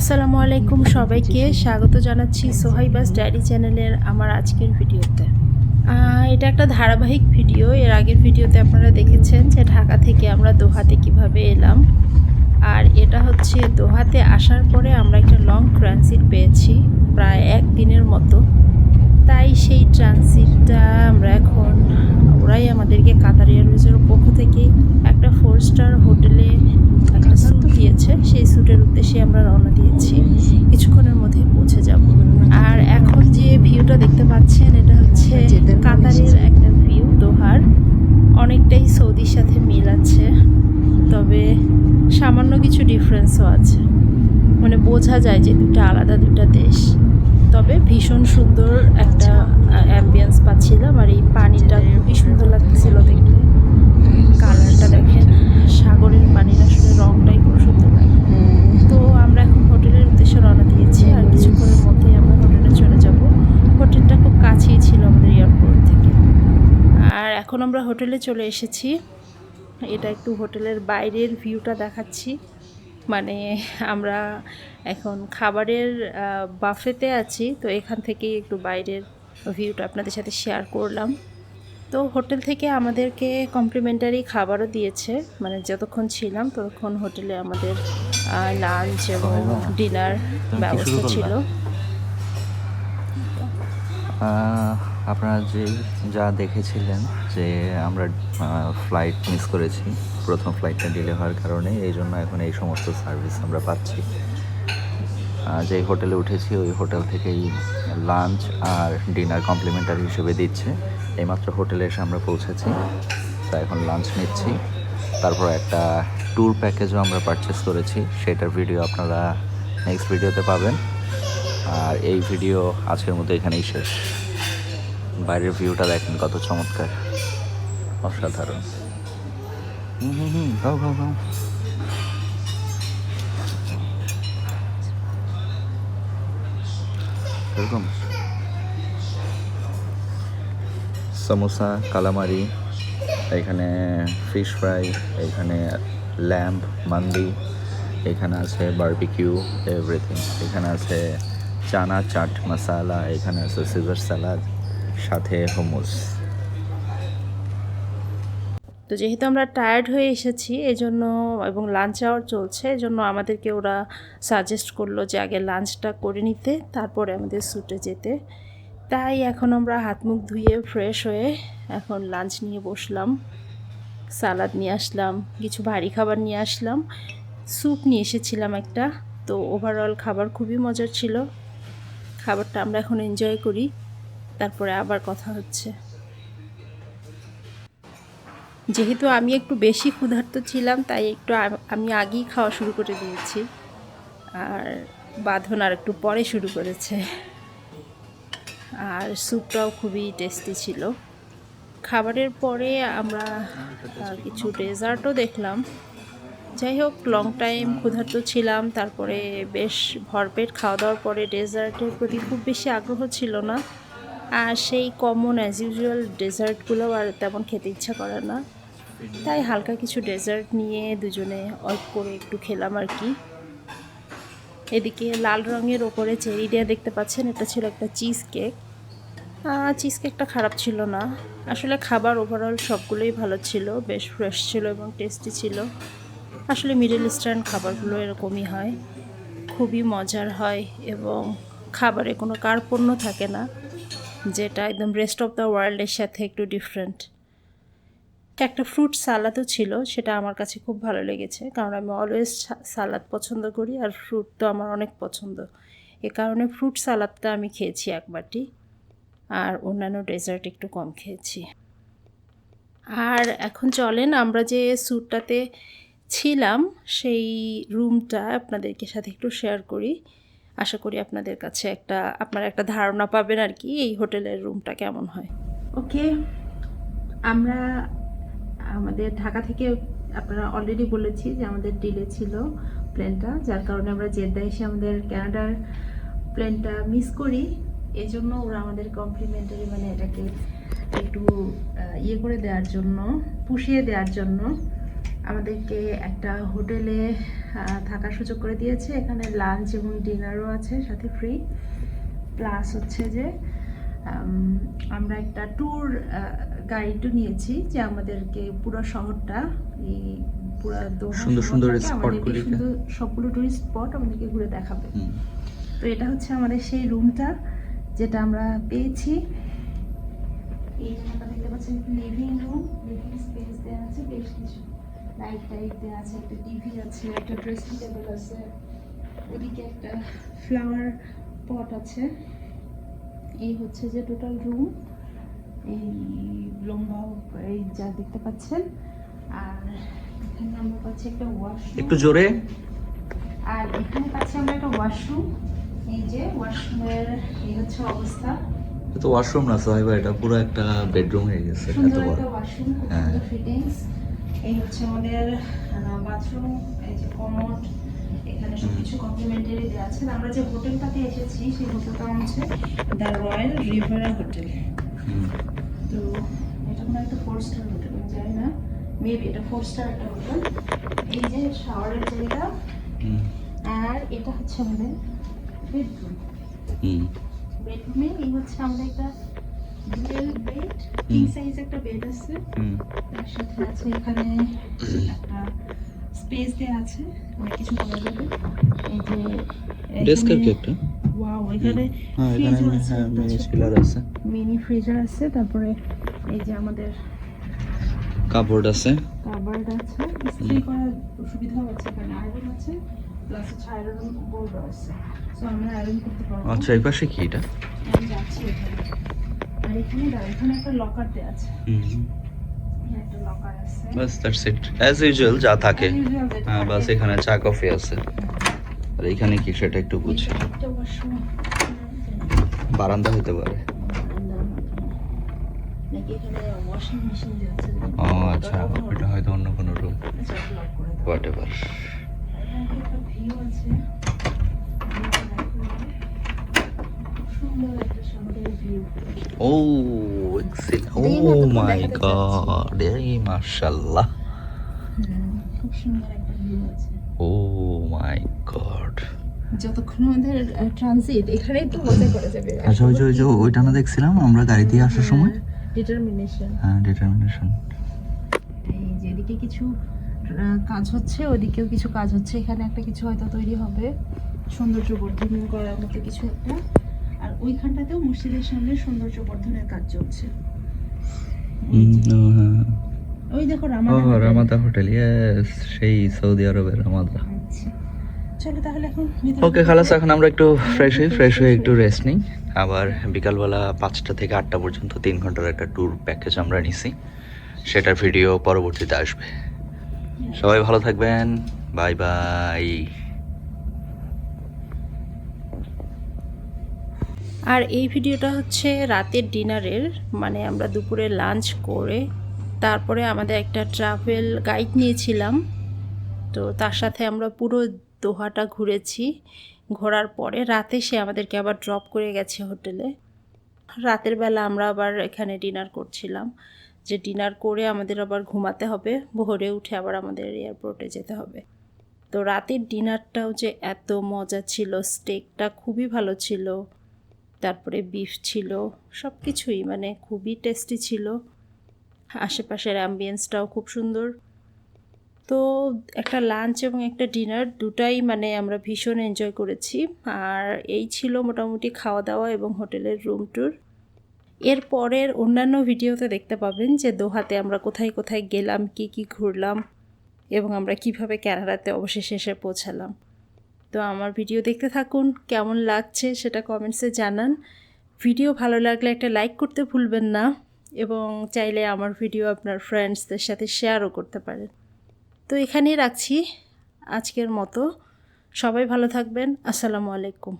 আসসালামু আলাইকুম সবাইকে। স্বাগত জানাচ্ছি সোহাইবাস ডায়েরি চ্যানেলের আমার আজকের ভিডিওতে। এটা একটা ধারাবাহিক ভিডিও। এর আগের ভিডিওতে আপনারা দেখেছেন যে ঢাকা থেকে আমরা দোহাতে কীভাবে এলাম। আর এটা হচ্ছে, দোহাতে আসার পরে আমরা একটা লং ট্রানজিট পেয়েছি, প্রায় এক দিনের মতো। তাই সেই ট্রানজিটটা আমরা এখন, ওরাই আমাদেরকে কাতার এয়ারওয়েজের পক্ষ থেকে একটা ফোর স্টার হোটেলে একটা স্যুট দিয়েছে। সেই স্যুটের উদ্দেশ্যে আমরা রওনা দিয়েছি কিছুক্ষণের মধ্যে পৌঁছে যাব আর এখন যে ভিউটা দেখতে পাচ্ছেন এটা হচ্ছে কাতারের একটা ভিউ দোহার। অনেকটাই সৌদির সাথে মিল আছে তবে সামান্য কিছু ডিফারেন্সও আছে। মানে বোঝা যায় যে দুটো আলাদা দুটা দেশ। তবে ভীষণ সুন্দর একটা অ্যাম্বিয়েন্স পাচ্ছিলাম আর এই পানিটা খুবই সুন্দর লাগতেছিল দেখতে। কালারটা দেখেন সাগরের পানির আসলে রংটাই খুব সুন্দর লাগে তো আমরা এখন হোটেলের উদ্দেশ্যে রওনা দিয়েছি আর কিছুক্ষণের মধ্যেই আমরা হোটেলে চলে যাব হোটেলটা খুব কাছেই ছিল আমাদের এয়ারপোর্ট থেকে আর এখন আমরা হোটেলে চলে এসেছি। এটা একটু হোটেলের বাইরের ভিউটা দেখাচ্ছি। মানে আমরা এখন খাবারের বাফেতে আছি তো এখান থেকেই একটু বাইরের ভিউটা আপনাদের সাথে শেয়ার করলাম। তো হোটেল থেকে আমাদেরকে কমপ্লিমেন্টারি খাবারও দিয়েছে মানে যতক্ষণ ছিলাম ততক্ষণ হোটেলে আমাদের লাঞ্চ এবং ডিনার ব্যবস্থা ছিল। আপনারা যে যা দেখেছিলেন যে আমরা ফ্লাইট মিস করেছি, প্রথম ফ্লাইটটা ডিলে হওয়ার কারণে, এই জন্য এখন এই সমস্ত সার্ভিস আমরা পাচ্ছি। যেই হোটেলে উঠেছি, ওই হোটেল থেকেই লাঞ্চ আর ডিনার কমপ্লিমেন্টারি হিসেবে দিচ্ছে। এইমাত্র হোটেলে এসে আমরা পৌঁছেছি, তা এখন লাঞ্চ নিচ্ছি। তারপর একটা ট্যুর প্যাকেজও আমরা পারচেস করেছি, সেটার ভিডিও আপনারা নেক্সট ভিডিওতে পাবেন। আর এই ভিডিও আজকের মতো এখানেই শেষ। বাইরের ভিউটা দেখেন কত চমৎকার। অসাধারণ। হুম হুম এরকম। সমোসা, কালামারি, এখানে ফিশ ফ্রাই এখানে ল্যাম্প মান্দি এখানে আছে বার্বিকিউ এভরিথিং এখানে আছে চানা চাট মশালা, এখানে আছে সিজার স্যালাড সাথে হোমোস তো যেহেতু আমরা টায়ার্ড হয়ে এসেছি, এজন্য এবং লাঞ্চ আওয়ার চলছে, এজন্য আমাদেরকে ওরা সাজেস্ট করল যে আগে লাঞ্চটা করে নিতে, তারপরে আমাদের স্যুটে যেতে। তাই এখন আমরা হাত মুখ ধুয়ে ফ্রেশ হয়ে এখন লাঞ্চ নিয়ে বসলাম। সালাদ নিয়ে আসলাম, কিছু ভারী খাবার নিয়ে আসলাম। স্যুপ নিয়ে এসেছিলাম একটা। তো ওভারঅল খাবার খুবই মজার ছিল। খাবারটা আমরা এখন এনজয় করি। তারপরে আবার কথা হচ্ছে। যেহেতু আমি একটু বেশি ক্ষুধার্ত ছিলাম, তাই একটু আমি আগেই খাওয়া শুরু করে দিয়েছি। আর বাঁধন আর একটু পরে শুরু করেছে। আর স্যুপটাও খুবই টেস্টি ছিল। খাবারের পরে আমরা কিছু ডেজার্টও দেখলাম। যাই হোক লং টাইম ক্ষুধার্ত ছিলাম। তারপরে বেশ ভরপেট খাওয়া দাওয়ার পরে ডেজার্টের প্রতি খুব বেশি আগ্রহ ছিল না। আর সেই কমন অ্যাজ ইউজুয়াল ডেজার্টগুলো আর তেমন খেতে ইচ্ছা করে না। তাই হালকা কিছু ডেজার্ট নিয়ে দুজনে অল্প করে একটু খেলাম আর কি। এদিকে লাল রঙের ওপরে চেরি দেওয়া দেখতে পাচ্ছেন, এটা ছিল একটা চিজ কেক চিজ কেকটা খারাপ ছিল না। আসলে খাবার ওভারঅল সবগুলোই ভালো ছিল, বেশ ফ্রেশ ছিল এবং টেস্টি ছিল। আসলে মিডল ইস্টার্ন খাবারগুলো এরকমই হয়। খুবই মজার হয় এবং খাবারে কোনো কার্পণ্য থাকে না। যেটা একদম রেস্ট অফ দ্য ওয়ার্ল্ডের সাথে একটু ডিফারেন্ট একটা ফ্রুট সালাদও ছিল, সেটা আমার কাছে খুব ভালো লেগেছে, কারণ আমি অলওয়েজ সালাদ পছন্দ করি আর ফ্রুট তো আমার অনেক পছন্দ। এ কারণে ফ্রুট সালাদটা আমি খেয়েছি এক বাটি, আর অন্যান্য ডেজার্ট একটু কম খেয়েছি। আর এখন চলেন আমরা যে স্যুটটাতে ছিলাম, সেই রুমটা আপনাদেরকে সাথে একটু শেয়ার করি। আশা করি আপনাদের কাছে একটা, আপনারা একটা ধারণা পাবেন আর কি, এই হোটেলের রুমটা কেমন হয়। ওকে, আমরা, আমাদের ঢাকা থেকে আপনারা অলরেডি বলেছি যে আমাদের ডিলে ছিল প্লেনটা যার কারণে আমরা জেদ্দা এসে আমাদের ক্যানাডার প্লেনটা মিস করি। এই জন্য ওরা আমাদের কমপ্লিমেন্টারি মানে এটাকে একটু ইয়ে করে দেওয়ার জন্য, পুষিয়ে দেওয়ার জন্য আমাদেরকে একটা হোটেলে থাকার সুযোগ করে দিয়েছে। এখানে লাঞ্চ এবং ডিনারও আছে সাথে ফ্রি প্লাস হচ্ছে যে আমরা একটা ট্যুর গাইডও নিয়েছি যে আমাদেরকে পুরো শহরটা এই পুরো সুন্দর সুন্দর। সুন্দর সবগুলো টুরিস্ট স্পট আমাদেরকে ঘুরে দেখাবে। তো এটা হচ্ছে আমাদের সেই রুমটা যেটা আমরা পেয়েছি। এই জায়গাটা দেখতে পাচ্ছেন লিভিং রুম লাইট টাইট দেওয়া আছে একটা টিভি আছে একটা ড্রেসিং টেবিল আছে ওদিকে একটা ফ্লাওয়ার পট আছে। এই হচ্ছে যে টোটাল রুম এই লম্বা এই যা দেখতে পাচ্ছেন। আর এখানে আমরা পাচ্ছি একটা ওয়াশরুম একটু জোরে। আর এখানে পাচ্ছি আমরা একটা ওয়াশরুম এই যে ওয়াশরুমের এই হচ্ছে অবস্থা। এটা তো ওয়াশরুম না সোহাইব ভাই, এটা পুরো একটা বেডরুম হয়ে গেছে এত বড়। ওয়াশরুম হ্যাঁ। ফিটিংস এই হচ্ছে আমাদের বাথরুম এই যে কমোড এখানে সবকিছু কমপ্লিমেন্টারি দেওয়া আছে। আমরা যে হোটেলটাতে এসেছি সেই হোটেলটা হচ্ছে দ্য রয়্যাল রিভারা হোটেল তো এটা কোনো একটা ফোর স্টার হোটেল আমি জানি না। মেবি এটা ফোর স্টার একটা হোটেল এই যে শাওয়ারের জায়গা। আর এটা হচ্ছে আমাদের বেডরুম। বেডরুমে এই হচ্ছে আমাদের একটা ডুয়েল বেড কিং সাইজ একটা বেড আছে। তার সাথে আছে এখানে একটা স্পেস দেওয়া আছে। অনেক কিছু করা যাবে। এই যে ডেস্ক আর কি একটা? ওয়াও এখানে হ্যাঁ আছে হ্যাঁ মিনি আছে। মিনি ফ্রিজার আছে। তারপরে এই যে আমাদের কাপড় আছে। কাবার্ড আছে। ইস্ত্রি করার সুবিধাও আছে এখানে আয়রন আছে প্লাস হচ্ছে আয়রন বোর্ডও আছে। সো আমরা আয়রন করতে পারব। আচ্ছা এই পাশে কি এটা? আমি যাচ্ছি এখানে। আর এখানে এখানে একটা লকার দেওয়া আছে। বাস দ্যাটস ইট অ্যাজ ইউজুয়াল যা থাকে। হ্যাঁ বাস এখানে চা কফি আছে। আর এখানে কি সেটা একটু বুঝি। বারান্দা হতে পারে। ও আচ্ছা ওটা হয়তো অন্য কোনো রুম হোয়াট এভার view আছে। সুন্দর একটা শহরের view। ও ও মাই গড এই আছে। ও মাই গড যতক্ষণ আমাদের ট্রানজিট এখানেই তো মজা করা যাবে আচ্ছা ওই যে ওই যে ওইটা না দেখছিলাম আমরা গাড়ি দিয়ে আসার সময়? ডিটারমিনেশন হ্যাঁ ডিটারমিনেশন এই যেদিকে কিছু কাজ হচ্ছে ওদিকেও কিছু কাজ হচ্ছে এখানে একটা কিছু হয়তো তৈরি হবে। সৌন্দর্য বর্ধন করার মতো কিছু একটা। আর ওইখানটাতেও মসজিদের সামনে সৌন্দর্য বর্ধনের কাজ চলছে। এই ওই দেখো রামাদা। Ramada hotel. ইয়েস সেই সৌদি আরবের রামাদা আচ্ছা। চলো তাহলে এখন ওকে খালাস এখন আমরা একটু ফ্রেশ হই ফ্রেশ হয়ে একটু রেস্ট নিই। আবার বিকালবেলা পাঁচটা থেকে আটটা পর্যন্ত তিন ঘণ্টার একটা ট্যুর প্যাকেজ আমরা নিছি। সেটার ভিডিও পরবর্তীতে আসবে। সবাই ভালো থাকবেন। বাই বাই আর এই ভিডিওটা হচ্ছে রাতের ডিনারের মানে আমরা দুপুরে লাঞ্চ করে তারপরে আমাদের একটা ট্রাভেল গাইড নিয়েছিলাম। তো তার সাথে আমরা পুরো দোহাটা ঘুরেছি। ঘোরার পরে রাতে সে আমাদেরকে আবার ড্রপ করে গেছে হোটেলে। রাতের বেলা আমরা আবার এখানে ডিনার করছিলাম, যে ডিনার করে আমাদের আবার ঘুমাতে হবে। ভোরে উঠে আবার আমাদের এয়ারপোর্টে যেতে হবে। তো রাতের ডিনারটাও যে এত মজা ছিল স্টেকটা খুবই ভালো ছিল। তারপরে বিফ ছিল সব কিছুই মানে খুবই টেস্টি ছিল। আশেপাশের অ্যাম্বিয়েন্সটাও খুব সুন্দর। তো একটা লাঞ্চ এবং একটা ডিনার দুটাই মানে আমরা ভীষণ এনজয় করেছি। আর এই ছিল মোটামুটি খাওয়া দাওয়া এবং হোটেলের রুম ট্যুর এর পরের অন্যান্য ভিডিওতে দেখতে পাবেন যে দোহাতে আমরা কোথায় কোথায় গেলাম, কি কি ঘুরলাম এবং আমরা কীভাবে ক্যানাডাতে অবশেষে এসে পৌঁছালাম। তো আমার ভিডিও দেখতে থাকুন, কেমন লাগছে সেটা কমেন্টসে জানান। ভিডিও ভালো লাগলে একটা লাইক করতে ভুলবেন না এবং চাইলে আমার ভিডিও আপনার ফ্রেন্ডসদের সাথে শেয়ারও করতে পারেন। তো এখানেই রাখছি আজকের মতো। সবাই ভালো থাকবেন। আসসালামু আলাইকুম।